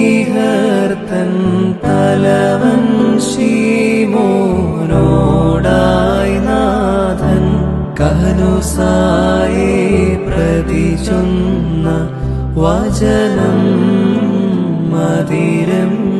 ശ്ലീഹർത്തൻ തലവൻ ശീമോനോടായി നാഥൻ കഹനുസായെ പ്രതി ചൊന്ന വചനം മതിരമ്യം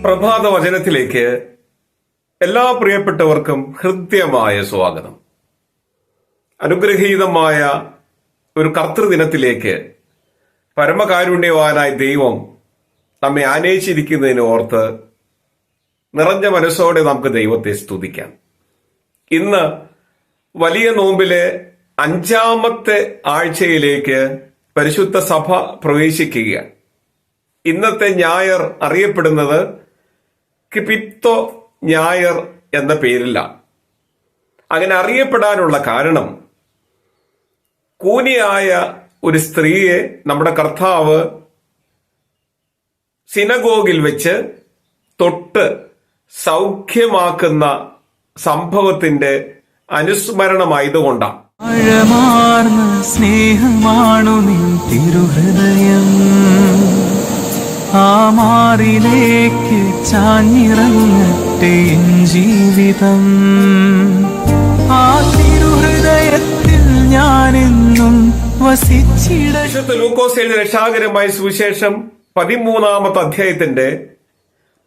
പ്രഭാത വചനത്തിലേക്ക് എല്ലാ പ്രിയപ്പെട്ടവർക്കും ഹൃദ്യമായ സ്വാഗതം. അനുഗ്രഹീതമായ ഒരു കർത്തൃദിനത്തിലേക്ക് പരമകാരുണ്യവാനായ ദൈവം നമ്മെ ആനയിച്ചിരിക്കുന്നതിന് ഓർത്ത് നിറഞ്ഞ മനസ്സോടെ നമുക്ക് ദൈവത്തെ സ്തുതിക്കാം. ഇന്ന് വലിയ നോമ്പിലെ അഞ്ചാമത്തെ ആഴ്ചയിലേക്ക് പരിശുദ്ധ സഭ പ്രവേശിക്കുകയാണ്. ഇന്നത്തെ ഞായർ അറിയപ്പെടുന്നത് കിപിത്തോ ഞായർ എന്ന പേരിലാണ്. അങ്ങനെ അറിയപ്പെടാനുള്ള കാരണം കൂനിയായ ഒരു സ്ത്രീയെ നമ്മുടെ കർത്താവ് സിനഗോഗിൽ വെച്ച് തൊട്ട് സൗഖ്യമാക്കുന്ന സംഭവത്തിന്റെ അനുസ്മരണമായതുകൊണ്ടാണ്. ആഴമാർന്ന സ്നേഹമാണു നിൻ തിരുഹൃദയം. ആ മാറിലേക്ക് ചാഞ്ഞിറങ്ങട്ടെ ജീവിതം. ആ തിരുഹൃദയത്തിൽ ഞാനെന്നും വസിച്ചിട ലൂക്കോസ് രക്ഷാകരമായ സുവിശേഷം പതിമൂന്നാമത്തെ അധ്യായത്തിന്റെ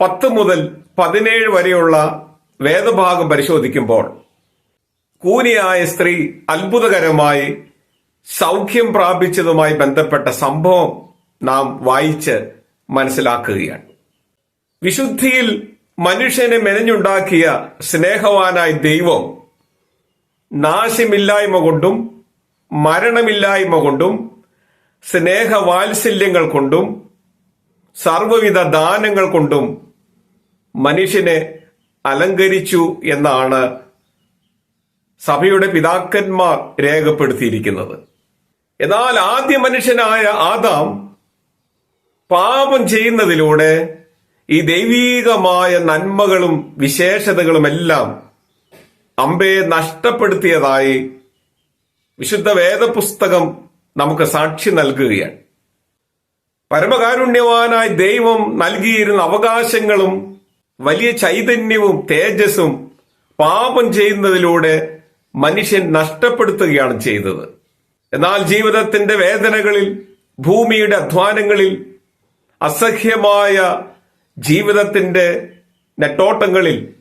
പത്ത് മുതൽ പതിനേഴ് വരെയുള്ള വേദഭാഗം പരിശോധിക്കുമ്പോൾ കൂനിയായ സ്ത്രീ അത്ഭുതകരമായി സൗഖ്യം പ്രാപിച്ചതുമായി ബന്ധപ്പെട്ട സംഭവം നാം വായിച്ച് മനസ്സിലാക്കുകയാണ്. വിശുദ്ധിയിൽ മനുഷ്യനെ മെനഞ്ഞുണ്ടാക്കിയ സ്നേഹവാനായ ദൈവം നാശമില്ലായ്മ കൊണ്ടും മരണമില്ലായ്മ കൊണ്ടും സ്നേഹവാത്സല്യങ്ങൾ കൊണ്ടും സർവവിധ ദാനങ്ങൾ കൊണ്ടും മനുഷ്യനെ അലങ്കരിച്ചു എന്നാണ് സഭയുടെ പിതാക്കന്മാർ രേഖപ്പെടുത്തിയിരിക്കുന്നത്. എന്നാൽ ആദ്യ മനുഷ്യനായ ആദാം പാപം ചെയ്യുന്നതിലൂടെ ഈ ദൈവീകമായ നന്മകളും വിശേഷതകളും എല്ലാം അമ്പയെ നഷ്ടപ്പെടുത്തിയതായി വിശുദ്ധ വേദപുസ്തകം നമുക്ക് സാക്ഷി നൽകുകയാണ്. പരമകാരുണ്യവാനായ ദൈവം നൽകിയിരുന്ന അവകാശങ്ങളും വലിയ ചൈതന്യവും തേജസ്സും പാപം ചെയ്യുന്നതിലൂടെ മനുഷ്യൻ നഷ്ടപ്പെടുത്തുകയാണ് ചെയ്തത്. എന്നാൽ ജീവിതത്തിന്റെ വേദനകളിൽ ഭൂമിയുടെ അധ്വാനങ്ങളിൽ അസഹ്യമായ ജീവിതത്തിന്റെ നെട്ടോട്ടങ്ങളിൽ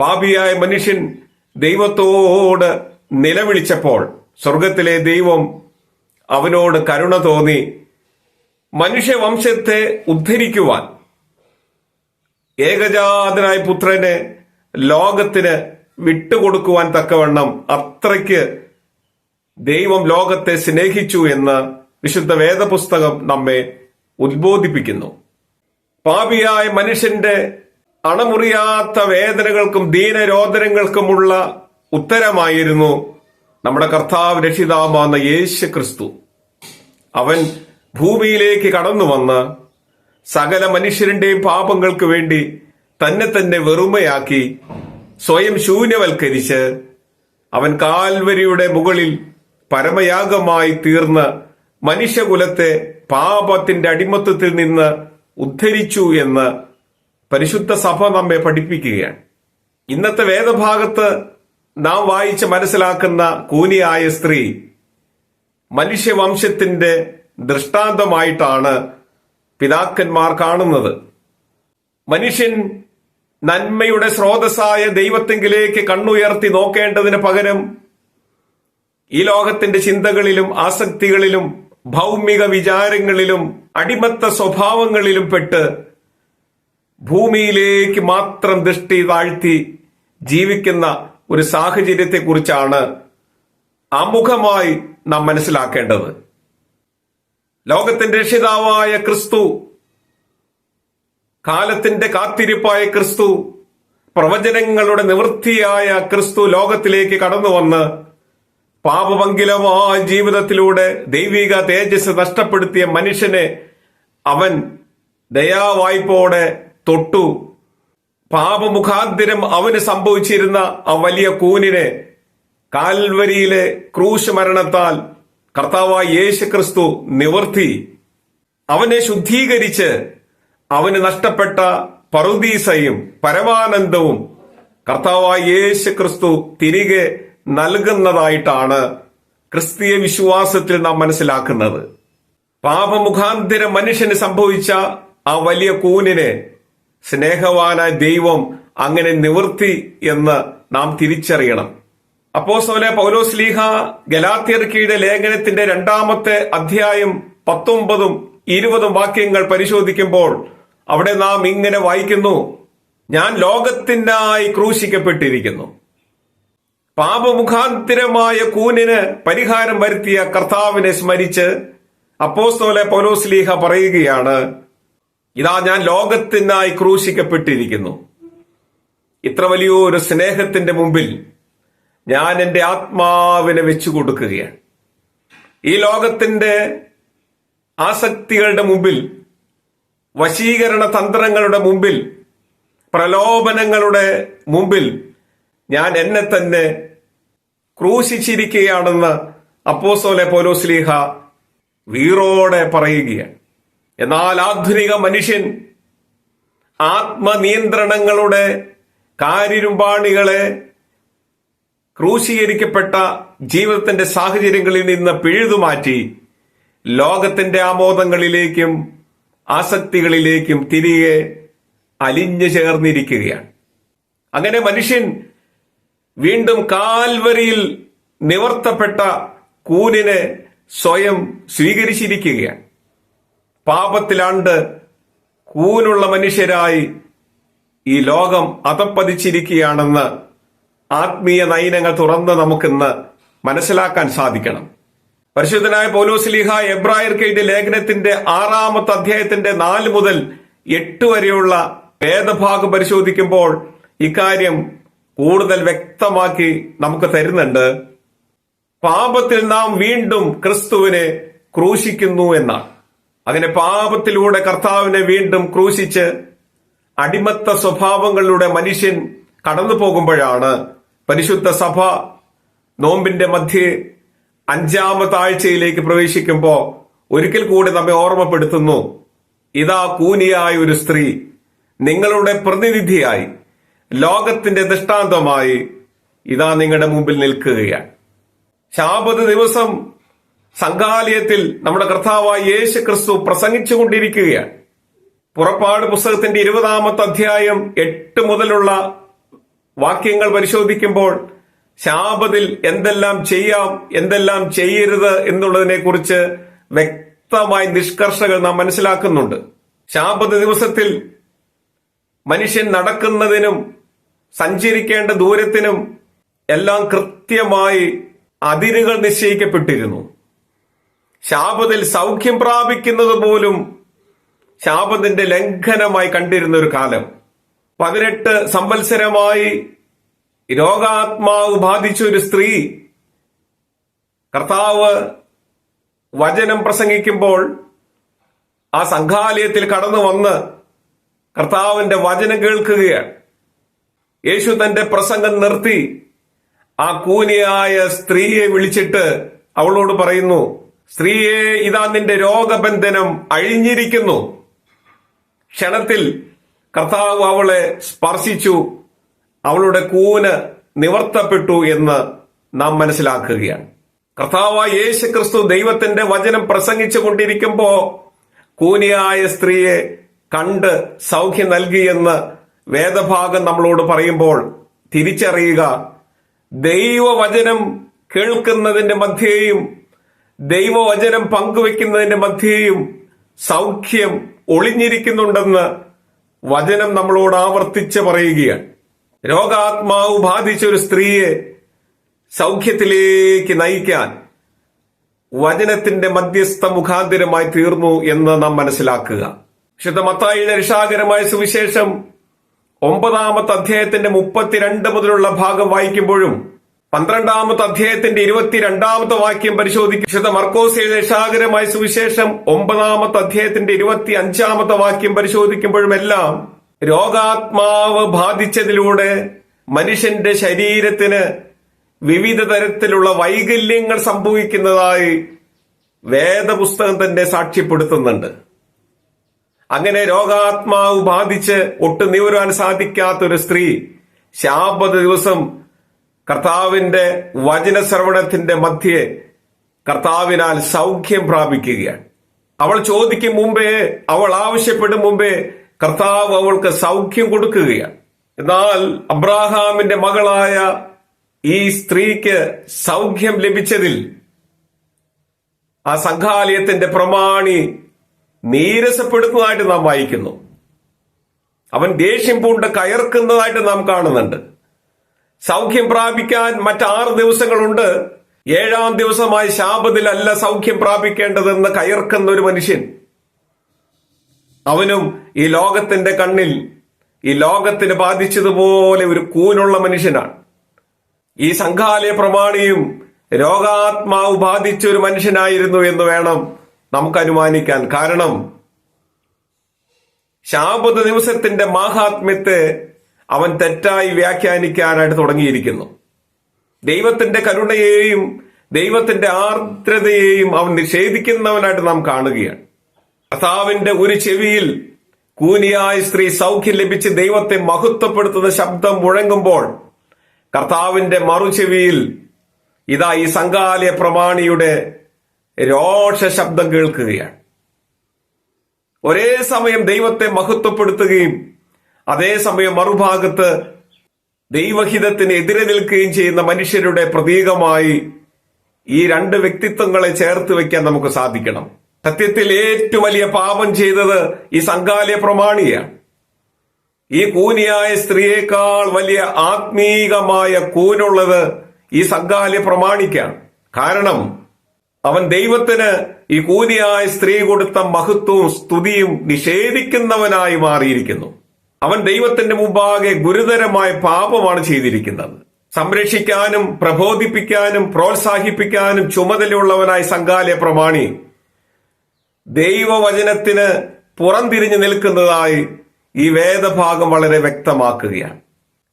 പാപിയായ മനുഷ്യൻ ദൈവത്തോട് നിലവിളിച്ചപ്പോൾ സ്വർഗത്തിലെ ദൈവം അവനോട് കരുണ തോന്നി മനുഷ്യവംശത്തെ ഉദ്ധരിക്കുവാൻ ഏകജാതനായ പുത്രനെ ലോകത്തിന് വിട്ടുകൊടുക്കുവാൻ തക്കവണ്ണം അത്രയ്ക്ക് ദൈവം ലോകത്തെ സ്നേഹിച്ചു എന്ന് വിശുദ്ധ വേദപുസ്തകം നമ്മെ ഉദ്ബോധിപ്പിക്കുന്നു. പാപിയായ മനുഷ്യന്റെ അണമുറിയാത്ത വേദനകൾക്കും ദീനരോധനങ്ങൾക്കുമുള്ള ഉത്തരമായിരുന്നു നമ്മുടെ കർത്താവ് രക്ഷിതാവുന്ന യേശു ക്രിസ്തു അവൻ ഭൂമിയിലേക്ക് കടന്നു വന്ന് സകല മനുഷ്യരുടെയും പാപങ്ങൾക്ക് വേണ്ടി തന്നെ തന്നെ വെറുമയാക്കി സ്വയം ശൂന്യവൽക്കരിച്ച് അവൻ കാൽവരിയുടെ മുകളിൽ പരമയാഗമായി തീർന്ന് മനുഷ്യകുലത്തെ പാപത്തിന്റെ അടിമത്വത്തിൽ നിന്ന് ഉദ്ധരിച്ചു എന്ന് പരിശുദ്ധ സഭ നമ്മെ പഠിപ്പിക്കുകയാണ്. ഇന്നത്തെ വേദഭാഗത്ത് നാം വായിച്ച് മനസ്സിലാക്കുന്ന കൂനിയായ സ്ത്രീ മനുഷ്യവംശത്തിന്റെ ദൃഷ്ടാന്തമായിട്ടാണ് പിതാക്കന്മാർ കാണുന്നത്. മനുഷ്യൻ നന്മയുടെ സ്രോതസ്സായ ദൈവത്തെങ്കിലേക്ക് കണ്ണുയർത്തി നോക്കേണ്ടതിന് പകരം ഈ ലോകത്തിന്റെ ചിന്തകളിലും ആസക്തികളിലും ഭൗമിക വിചാരങ്ങളിലും അടിമത്ത സ്വഭാവങ്ങളിലും പെട്ട് ഭൂമിയിലേക്ക് മാത്രം ദൃഷ്ടി താഴ്ത്തി ജീവിക്കുന്ന ഒരു സാഹചര്യത്തെക്കുറിച്ചാണ് ആമുഖമായി നാം മനസ്സിലാക്കേണ്ടത്. ലോകത്തിന്റെ രക്ഷിതാവായ ക്രിസ്തു കാലത്തിന്റെ കാത്തിരിപ്പായ ക്രിസ്തു പ്രവചനങ്ങളുടെ നിവൃത്തിയായ ക്രിസ്തു ലോകത്തിലേക്ക് കടന്നു വന്ന് പാപമംഗിലമായ ജീവിതത്തിലൂടെ ദൈവിക തേജസ് നഷ്ടപ്പെടുത്തിയ മനുഷ്യനെ അവൻ ദയാവായ്പോടെ തൊട്ടു. പാപമുഖാന്തിരം അവന് സംഭവിച്ചിരുന്ന ആ വലിയ കൂനിനെ കാൽവരിയിലെ ക്രൂശ് മരണത്താൽ കർത്താവായ യേശു ക്രിസ്തു നിവർത്തി. അവനെ ശുദ്ധീകരിച്ച് അവന് നഷ്ടപ്പെട്ട പറുദീസയും പരമാനന്ദവും കർത്താവായ യേശു ക്രിസ്തു തിരികെ നൽകുന്നതായിട്ടാണ് ക്രിസ്തീയ വിശ്വാസത്തിൽ നാം മനസ്സിലാക്കുന്നത്. പാപമുഖാന്തര മനുഷ്യന് സംഭവിച്ച ആ വലിയ കൂനിനെ സ്നേഹവാനായ ദൈവം അങ്ങനെ നിവർത്തി എന്ന് നാം തിരിച്ചറിയണം. അപ്പോ പൗലോസ് ലീഹ ഗലാത്യർക്കിയുടെ ലേഖനത്തിന്റെ രണ്ടാമത്തെ അധ്യായം പത്തൊമ്പതും ഇരുപതും വാക്യങ്ങൾ പരിശോധിക്കുമ്പോൾ അവിടെ നാം ഇങ്ങനെ വായിക്കുന്നു ഞാൻ ലോകത്തിനായി ക്രൂശിക്കപ്പെട്ടിരിക്കുന്നു. പാപമുഖാന്തരമായ കൂനിന് പരിഹാരം വരുത്തിയ കർത്താവിനെ സ്മരിച്ച് അപ്പോസ്തോലെ പൗലോസ് ലീഹ പറയുകയാണ് ഇതാ ഞാൻ ലോകത്തിനായി ക്രൂശിക്കപ്പെട്ടിരിക്കുന്നു. ഇത്ര വലിയൊരു സ്നേഹത്തിന്റെ മുമ്പിൽ ഞാൻ എന്റെ ആത്മാവിനെ വെച്ചു കൊടുക്കുകയാണ് ഈ ലോകത്തിന്റെ ആസക്തികളുടെ മുമ്പിൽ വശീകരണ തന്ത്രങ്ങളുടെ മുമ്പിൽ പ്രലോഭനങ്ങളുടെ മുമ്പിൽ ഞാൻ എന്നെ തന്നെ ക്രൂശിച്ചിരിക്കുകയാണെന്ന് അപ്പോസോലെ പോലോസ്ലീഹ വീറോടെ പറയുകയാണ്. എന്നാൽ ആധുനിക മനുഷ്യൻ ആത്മനിയന്ത്രണങ്ങളുടെ കാര്യരുമ്പാണികളെ ക്രൂശീകരിക്കപ്പെട്ട ജീവിതത്തിന്റെ സാഹചര്യങ്ങളിൽ നിന്ന് പിഴുതുമാറ്റി ലോകത്തിന്റെ ആമോദങ്ങളിലേക്കും ആസക്തികളിലേക്കും തിരികെ അലിഞ്ഞു ചേർന്നിരിക്കുകയാണ്. അങ്ങനെ മനുഷ്യൻ വീണ്ടും കാൽവരിയിൽ നിവർത്തപ്പെട്ട കൂനിനെ സ്വയം സ്വീകരിച്ചിരിക്കുകയാണ്. പാപത്തിലാണ്ട് കൂനുള്ള മനുഷ്യരായി ഈ ലോകം അതപ്പതിച്ചിരിക്കുകയാണെന്ന് ആത്മീയ നയനങ്ങൾ തുറന്ന് നമുക്കിന്ന് മനസ്സിലാക്കാൻ സാധിക്കണം. പരിശുദ്ധനായ പൗലോസ്ലിഹ എബ്രായർക്കെഴുതിയ ലേഖനത്തിന്റെ ആറാമത്തെ അധ്യായത്തിന്റെ നാല് മുതൽ എട്ട് വരെയുള്ള വേദഭാഗം പരിശോധിക്കുമ്പോൾ ഇക്കാര്യം കൂടുതൽ വ്യക്തമാക്കി നമുക്ക് തരുന്നുണ്ട്. പാപത്തിൽ നാം വീണ്ടും ക്രിസ്തുവിനെ ക്രൂശിക്കുന്നു എന്നാണ്. അങ്ങനെ പാപത്തിലൂടെ കർത്താവിനെ വീണ്ടും ക്രൂശിച്ച് അടിമത്ത സ്വഭാവങ്ങളിലൂടെ മനുഷ്യൻ കടന്നു പോകുമ്പോഴാണ് പരിശുദ്ധ സഭ നോമ്പിന്റെ മധ്യേ അഞ്ചാമത്തെ ആഴ്ചയിലേക്ക് പ്രവേശിക്കുമ്പോൾ ഒരിക്കൽ കൂടി നമ്മെ ഓർമ്മപ്പെടുത്തുന്നു. ഇതാ കൂനിയായ ഒരു സ്ത്രീ. നിങ്ങളുടെ പ്രതിനിധിയായി. ലോകത്തിന്റെ ദൃഷ്ടാന്തമായി ഇതാ നിങ്ങളുടെ മുമ്പിൽ നിൽക്കുകയാണ്. ശാപത് ദിവസം സംഘാലയത്തിൽ നമ്മുടെ കർത്താവായ യേശു ക്രിസ്തു പ്രസംഗിച്ചുകൊണ്ടിരിക്കുകയാണ്. പുറപ്പാട് പുസ്തകത്തിന്റെ ഇരുപതാമത്തെ അധ്യായം എട്ട് മുതലുള്ള വാക്യങ്ങൾ പരിശോധിക്കുമ്പോൾ ശാപതിൽ എന്തെല്ലാം ചെയ്യാം എന്തെല്ലാം ചെയ്യരുത് എന്നുള്ളതിനെ കുറിച്ച് വ്യക്തമായി നിഷ്കർഷകൾ നാം മനസ്സിലാക്കുന്നുണ്ട്. ശാപത് ദിവസത്തിൽ മനുഷ്യൻ നടക്കുന്നതിനും സഞ്ചരിക്കേണ്ട ദൂരത്തിനും എല്ലാം കൃത്യമായി അതിരുകൾ നിശ്ചയിക്കപ്പെട്ടിരുന്നു. ശാപത്തിൽ സൗഖ്യം പ്രാപിക്കുന്നത് പോലും ശാപത്തിന്റെ ലംഘനമായി കണ്ടിരുന്ന ഒരു കാലം. പതിനെട്ട് സംവത്സരമായി രോഗാത്മാവ് ബാധിച്ച ഒരു സ്ത്രീ കർത്താവ് വചനം പ്രസംഗിക്കുമ്പോൾ ആ സംഘാലയത്തിൽ കടന്നു വന്ന് കർത്താവിന്റെ വചനം കേൾക്കുകയാണ്. യേശു തന്റെ പ്രസംഗം നിർത്തി ആ കൂനിയായ സ്ത്രീയെ വിളിച്ചിട്ട് അവളോട് പറയുന്നു സ്ത്രീയെ ഇതാ നിന്റെ രോഗബന്ധനം അഴിഞ്ഞിരിക്കുന്നു. ക്ഷണത്തിൽ കർത്താവ് അവളെ സ്പർശിച്ചു. അവളുടെ കൂന് നിവർത്തപ്പെട്ടു എന്ന് നാം മനസ്സിലാക്കുകയാണ്. കർത്താവായ യേശു ക്രിസ്തു ദൈവത്തിന്റെ വചനം പ്രസംഗിച്ചു കൊണ്ടിരിക്കുമ്പോ കൂനിയായ സ്ത്രീയെ കണ്ട് സൗഖ്യം നൽകിയെന്ന് വേദഭാഗം നമ്മളോട് പറയുമ്പോൾ തിരിച്ചറിയുക ദൈവവചനം കേൾക്കുന്നതിന്റെ മധ്യേയും ദൈവവചനം പങ്കുവെക്കുന്നതിന്റെ മധ്യേയും സൗഖ്യം ഒളിഞ്ഞിരിക്കുന്നുണ്ടെന്ന് വചനം നമ്മളോട് ആവർത്തിച്ച് പറയുകയാണ്. രോഗാത്മാവ് ബാധിച്ച ഒരു സ്ത്രീയെ സൗഖ്യത്തിലേക്ക് നയിക്കാൻ വചനത്തിന്റെ മധ്യസ്ഥ മുഖാന്തിരമായി തീർന്നു എന്ന് നാം മനസ്സിലാക്കുക. വിശുദ്ധ മത്തായിയുടെ രക്ഷാകരമായ സുവിശേഷം ഒമ്പതാമത്തെ അധ്യായത്തിന്റെ മുപ്പത്തിരണ്ട് മുതലുള്ള ഭാഗം വായിക്കുമ്പോഴും പന്ത്രണ്ടാമത്തെ അധ്യായത്തിന്റെ ഇരുപത്തിരണ്ടാമത്തെ വാക്യം പരിശോധിക്കും. വിശുദ്ധ മർക്കോസ് രക്ഷാകരമായ സുവിശേഷം ഒമ്പതാമത്തെ അധ്യായത്തിന്റെ ഇരുപത്തി അഞ്ചാമത്തെ വാക്യം പരിശോധിക്കുമ്പോഴുമെല്ലാം രോഗാത്മാവ് ബാധിച്ചതിലൂടെ മനുഷ്യന്റെ ശരീരത്തിന് വിവിധ തരത്തിലുള്ള വൈകല്യങ്ങൾ സംഭവിക്കുന്നതായി വേദപുസ്തകം തന്നെ സാക്ഷ്യപ്പെടുത്തുന്നുണ്ട്. അങ്ങനെ രോഗാത്മാവ് ബാധിച്ച് ഒട്ടും നിവരാൻ സാധിക്കാത്തൊരു സ്ത്രീ ശാപത ദിവസം കർത്താവിന്റെ വചനശ്രവണത്തിന്റെ മധ്യേ കർത്താവിനാൽ സൗഖ്യം പ്രാപിക്കുകയാണ്. അവൾ ചോദിക്കും മുമ്പേ അവൾ ആവശ്യപ്പെടും മുമ്പേ കർത്താവ് അവൾക്ക് സൗഖ്യം കൊടുക്കുകയാണ്. എന്നാൽ അബ്രാഹാമിന്റെ മകളായ ഈ സ്ത്രീക്ക് സൗഖ്യം ലഭിച്ചതിൽ ആ സംഘാലയത്തിന്റെ പ്രമാണി നീരസപ്പെടുന്നതായിട്ട് നാം വായിക്കുന്നു. അവൻ ദേഷ്യം പൂണ്ട് കയർക്കുന്നതായിട്ട് നാം കാണുന്നുണ്ട്. സൗഖ്യം പ്രാപിക്കാൻ മറ്റാറ് ദിവസങ്ങളുണ്ട്. ഏഴാം ദിവസമായി ശാപത്തിലല്ല സൗഖ്യം പ്രാപിക്കേണ്ടതെന്ന് കയർക്കുന്ന ഒരു മനുഷ്യൻ. അവനും ഈ ലോകത്തിന്റെ കണ്ണിൽ ഈ ലോകത്തിന് ബാധിച്ചതുപോലെ ഒരു കൂനുള്ള മനുഷ്യനാണ്. ഈ സംഘാലയ പ്രമാണിയും രോഗാത്മാവ് ബാധിച്ച ഒരു മനുഷ്യനായിരുന്നു എന്ന് വേണം നമുക്ക് അനുമാനിക്കാൻ. കാരണം ശാപത ദിവസത്തിന്റെ മാഹാത്മ്യത്തെ അവൻ തെറ്റായി വ്യാഖ്യാനിക്കാനായിട്ട് തുടങ്ങിയിരിക്കുന്നു. ദൈവത്തിന്റെ കരുണയെയും ദൈവത്തിന്റെ ആർദ്രതയെയും അവൻ നിഷേധിക്കുന്നവനായിട്ട് നാം കാണുകയാണ്. കർത്താവിന്റെ ഒരു ചെവിയിൽ കൂനിയായ സ്ത്രീ സൗഖ്യം ലഭിച്ച് ദൈവത്തെ മഹത്വപ്പെടുത്തുന്ന ശബ്ദം മുഴങ്ങുമ്പോൾ കർത്താവിന്റെ മറുചെവിയിൽ ഇതാ ഈ സംഘാലയ പ്രമാണിയുടെ രോഷ ശബ്ദം കേൾക്കുകയാണ്. ഒരേ സമയം ദൈവത്തെ മഹത്വപ്പെടുത്തുകയും അതേസമയം മറുഭാഗത്ത് ദൈവഹിതത്തിന് എതിരെ നിൽക്കുകയും ചെയ്യുന്ന മനുഷ്യരുടെ പ്രതീകമായി ഈ രണ്ട് വ്യക്തിത്വങ്ങളെ ചേർത്ത് വെക്കാൻ നമുക്ക് സാധിക്കണം. സത്യത്തിൽ ഏറ്റവും വലിയ പാപം ചെയ്തത് ഈ സംഘാലയ പ്രമാണിയാണ്. ഈ കൂനിയായ സ്ത്രീയേക്കാൾ വലിയ ആത്മീകമായ കൂനുള്ളത് ഈ സംഘാലയ പ്രമാണിക്കാണ്. കാരണം അവൻ ദൈവത്തിന് ഈ കൂനിയായ സ്ത്രീ കൊടുത്ത മഹത്വവും സ്തുതിയും നിഷേധിക്കുന്നവനായി മാറിയിരിക്കുന്നു. അവൻ ദൈവത്തിന്റെ മുമ്പാകെ ഗുരുതരമായ പാപമാണ് ചെയ്തിരിക്കുന്നത്. സംരക്ഷിക്കാനും പ്രബോധിപ്പിക്കാനും പ്രോത്സാഹിപ്പിക്കാനും ചുമതലയുള്ളവനായി സംഘാലയ പ്രമാണി ദൈവവചനത്തിന് പുറംതിരിഞ്ഞു നിൽക്കുന്നതായി ഈ വേദഭാഗം വളരെ വ്യക്തമാക്കുകയാണ്.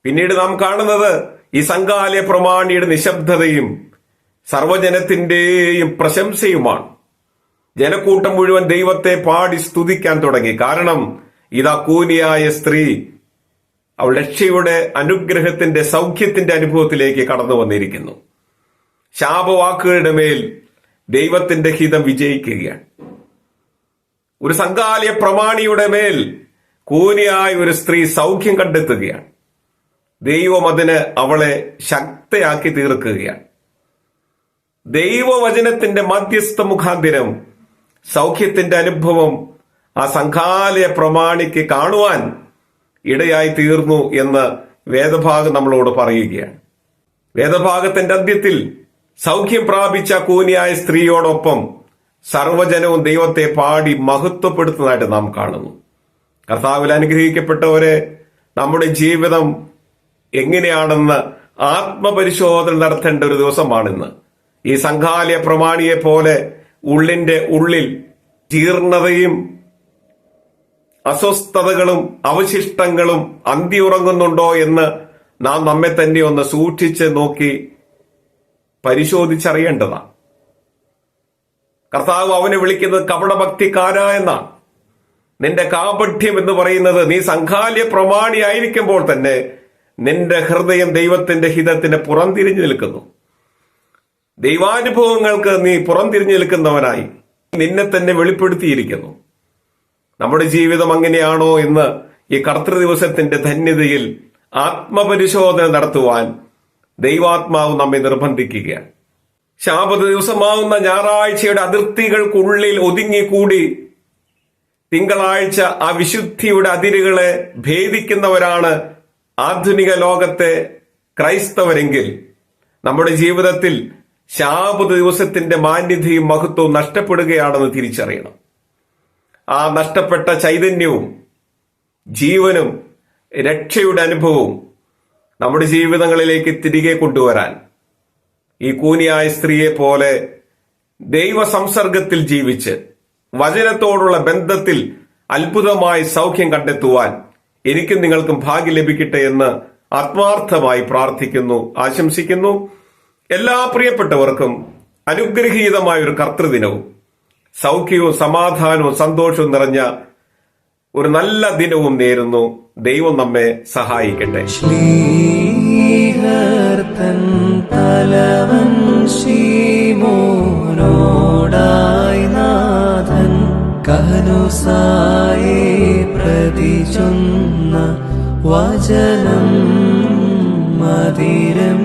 പിന്നീട് നാം കാണുന്നത് ഈ സംഘാലയ പ്രമാണിയുടെ നിശബ്ദതയും സർവജനത്തിന്റെയും പ്രശംസയുമാണ്. ജനക്കൂട്ടം മുഴുവൻ ദൈവത്തെ പാടി സ്തുതിക്കാൻ തുടങ്ങി. കാരണം ഇതാ കൂനിയായ സ്ത്രീ അവൾ രക്ഷയുടെ അനുഗ്രഹത്തിന്റെ സൗഖ്യത്തിന്റെ അനുഭവത്തിലേക്ക് കടന്നു വന്നിരിക്കുന്നു. ശാപവാക്കുകളുടെ മേൽ ദൈവത്തിന്റെ ഹിതം വിജയിക്കുകയാണ്. ഒരു സംഘാലയ പ്രമാണിയുടെ മേൽ കൂനിയായ ഒരു സ്ത്രീ സൗഖ്യം കണ്ടെത്തുകയാണ്. ദൈവം അതിന് അവളെ ശക്തയാക്കി തീർക്കുകയാണ്. ദൈവവചനത്തിന്റെ മധ്യസ്ഥ മുഖാന്തിരം സൗഖ്യത്തിന്റെ അനുഭവം ആ സംഘാലയ പ്രമാണിക്ക് കാണുവാൻ ഇടയായി തീർന്നു എന്ന് വേദഭാഗം നമ്മളോട് പറയുകയാണ്. വേദഭാഗത്തിന്റെ അന്ത്യത്തിൽ സൗഖ്യം പ്രാപിച്ച കൂനിയായ സ്ത്രീയോടൊപ്പം സർവജനവും ദൈവത്തെ പാടി മഹത്വപ്പെടുത്തുന്നതായിട്ട് നാം കാണുന്നു. കർത്താവിൽ അനുഗ്രഹിക്കപ്പെട്ടവരെ നമ്മുടെ ജീവിതം എങ്ങനെയാണെന്ന് ആത്മപരിശോധന നടത്തേണ്ട ഒരു ദിവസമാണിന്ന്. ഈ സംഘാലയ പ്രമാണിയെ പോലെ ഉള്ളിന്റെ ഉള്ളിൽ ജീർണതയും അസ്വസ്ഥതകളും അവശിഷ്ടങ്ങളും അന്തി അന്തിയുറങ്ങുന്നുണ്ടോ എന്ന് നാം നമ്മെ തന്നെ ഒന്ന് സൂക്ഷിച്ച് നോക്കി പരിശോധിച്ചറിയേണ്ടതാണ്. കർത്താവ് അവനെ വിളിക്കുന്നത് കപടഭക്തിക്കാര എന്നാണ്. നിന്റെ കാപഠ്യം എന്ന് പറയുന്നത് നീ സംഘാല്യ പ്രമാണിയായിരിക്കുമ്പോൾ തന്നെ നിന്റെ ഹൃദയം ദൈവത്തിന്റെ ഹിതത്തിന് പുറംതിരിഞ്ഞു നിൽക്കുന്നു. ദൈവാനുഭവങ്ങൾക്ക് നീ പുറംതിരിഞ്ഞു നിൽക്കുന്നവനായി നിന്നെ തന്നെ വെളിപ്പെടുത്തിയിരിക്കുന്നു. നമ്മുടെ ജീവിതം അങ്ങനെയാണോ എന്ന് ഈ കർത്തൃ ദിവസത്തിന്റെ ധന്യതയിൽ ആത്മപരിശോധന നടത്തുവാൻ ദൈവാത്മാവ് നമ്മെ നിർബന്ധിക്കുകയാണ്. ശാപത ദിവസമാവുന്ന ഞായറാഴ്ചയുടെ അതിർത്തികൾക്കുള്ളിൽ ഒതുങ്ങിക്കൂടി തിങ്കളാഴ്ച ആ വിശുദ്ധിയുടെ അതിരുകളെ ഭേദിക്കുന്നവരാണ് ആധുനിക ലോകത്തെ ക്രൈസ്തവരെങ്കിൽ. നമ്മുടെ ജീവിതത്തിൽ ശാപത ദിവസത്തിന്റെ മാന്യതയും മഹത്വവും നഷ്ടപ്പെടുകയാണെന്ന് തിരിച്ചറിയണം. ആ നഷ്ടപ്പെട്ട ചൈതന്യവും ജീവനും രക്ഷയുടെ അനുഭവവും നമ്മുടെ ജീവിതങ്ങളിലേക്ക് തിരികെ കൊണ്ടുവരാൻ ഈ കൂനിയായ സ്ത്രീയെ പോലെ ദൈവ സംസർഗത്തിൽ ജീവിച്ച് വചനത്തോടുള്ള ബന്ധത്തിൽ അത്ഭുതമായി സൗഖ്യം കണ്ടെത്തുവാൻ എനിക്കും നിങ്ങൾക്കും ഭാഗ്യം ലഭിക്കട്ടെ എന്ന് ആത്മാർത്ഥമായി പ്രാർത്ഥിക്കുന്നു ആശംസിക്കുന്നു. എല്ലാ പ്രിയപ്പെട്ടവർക്കും അനുഗ്രഹീതമായ ഒരു കർത്തൃദിനവും സൗഖ്യവും സമാധാനവും സന്തോഷവും നിറഞ്ഞ ഒരു നല്ല ദിനവും നേരുന്നു. ദൈവം നമ്മെ സഹായിക്കട്ടെ. ശ്ലീഹർത്തൻ തലവൻ ശീമോനോടായി നാഥൻ. കഹനുസായെ പ്രതി ചൊന്ന വചനം മതിരം